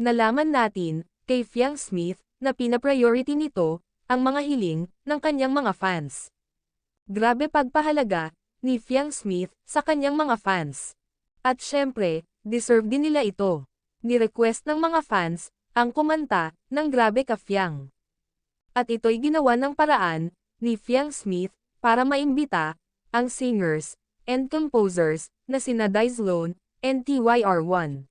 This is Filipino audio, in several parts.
Nalaman natin, kay Fiang Smith, na pinapriority nito, ang mga hiling, ng kanyang mga fans. Grabe pagpahalaga, ni Fiang Smith, sa kanyang mga fans. At syempre, deserve din nila ito. Ni-request ng mga fans, ang kumanta, ng Grabe ka Fiang. At ito'y ginawa ng paraan, ni Fiang Smith, para maimbita, ang singers, and composers, na sina Dizlone, and TYR1.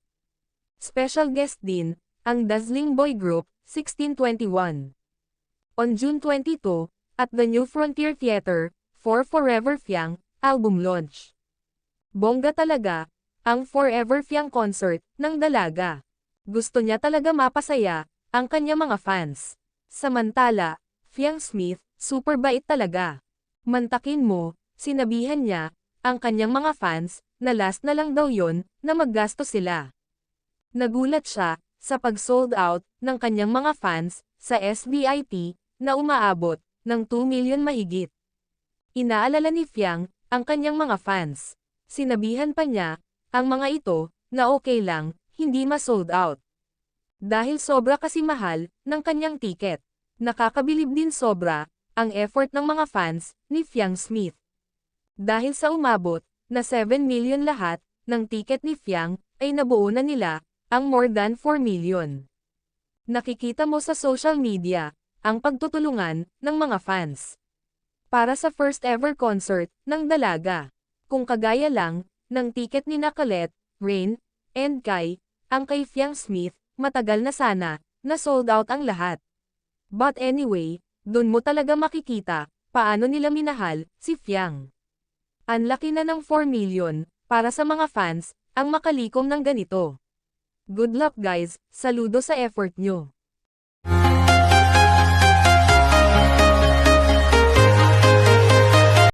Special guest din, ang Dazzling Boy Group, 1621. On June 22, at the New Frontier Theater, for Forever Fiang, album launch. Bongga talaga, ang Forever Fiang concert, ng dalaga. Gusto niya talaga mapasaya, ang kanya mga fans. Samantala, Fiang Smith, super bait talaga. Mantakin mo, sinabihan niya, ang kanyang mga fans, na last na lang daw yon na maggasto sila. Nagulat siya, sa pag-sold out, ng kanyang mga fans, sa SVIP, na umaabot, ng 2 million mahigit. Inaalala ni Fiang, ang kanyang mga fans. Sinabihan pa niya, ang mga ito, na okay lang, hindi ma-sold out. Dahil sobra kasi mahal, ng kanyang ticket. Nakakabilib din sobra, ang effort ng mga fans, ni Fiang Smith. Dahil sa umabot, na 7 million lahat, ng ticket ni Fiang, ay nabuo na nila, ang more than 4 million. Nakikita mo sa social media, ang pagtutulungan, ng mga fans. Para sa first ever concert, ng Dalaga. Kung kagaya lang, ng ticket ni Nacolette, Rain, and Kai, ang kay Fiang Smith, matagal na sana, na sold out ang lahat. But anyway, dun mo talaga makikita, paano nila minahal, si Fiang. Ang laki na ng 4 million, para sa mga fans, ang makalikom ng ganito. Good luck guys, saludo sa effort nyo.